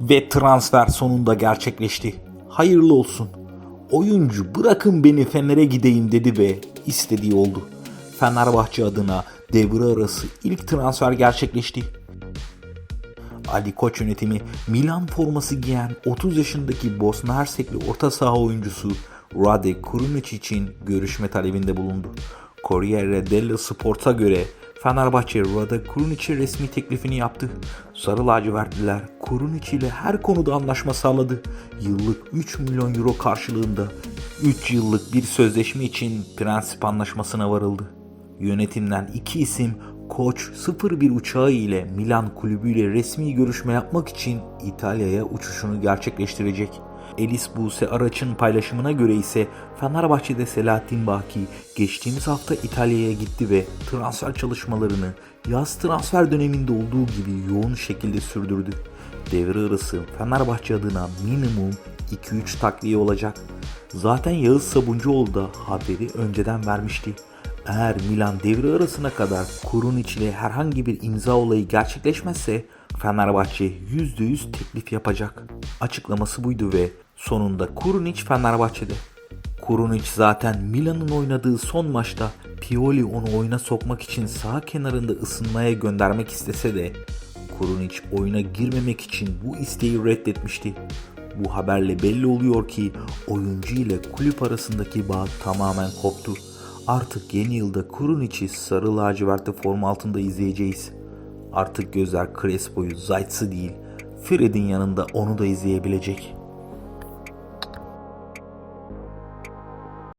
Ve transfer sonunda gerçekleşti. Hayırlı olsun. Oyuncu bırakın beni Fener'e gideyim dedi ve istediği oldu. Fenerbahçe adına devre arası ilk transfer gerçekleşti. Ali Koç yönetimi Milan forması giyen 30 yaşındaki Bosna Hersekli orta saha oyuncusu Rade Kurunic için görüşme talebinde bulundu. Corriere dello Sport'a göre Fenerbahçe Rade Kurunic'e resmi teklifini yaptı. Sarı lacivertliler Kurunic ile her konuda anlaşma sağladı. Yıllık 3 milyon euro karşılığında 3 yıllık bir sözleşme için prensip anlaşmasına varıldı. Yönetimden iki isim Koç 01 uçağı ile Milan kulübüyle resmi görüşme yapmak için İtalya'ya uçuşunu gerçekleştirecek. Elis Buse Araç'ın paylaşımına göre ise Fenerbahçe'de Selahattin Baki geçtiğimiz hafta İtalya'ya gitti ve transfer çalışmalarını yaz transfer döneminde olduğu gibi yoğun şekilde sürdürdü. Devre arası Fenerbahçe adına minimum 2-3 takviye olacak. Zaten Yağız Sabuncuoğlu da haberi önceden vermişti. Eğer Milan devre arasına kadar Kurunic ile herhangi bir imza olayı gerçekleşmezse Fenerbahçe %100 teklif yapacak. Açıklaması buydu ve sonunda Kurunic Fenerbahçe'de. Kurunic zaten Milan'ın oynadığı son maçta Pioli onu oyuna sokmak için sağ kenarında ısınmaya göndermek istese de Kurunic oyuna girmemek için bu isteği reddetmişti. Bu haberle belli oluyor ki oyuncu ile kulüp arasındaki bağ tamamen koptu. Artık yeni yılda Kurunic'i sarı lacivertli forma altında izleyeceğiz. Artık gözler Crespo'yu, Zayt'sı değil, Fred'in yanında onu da izleyebilecek.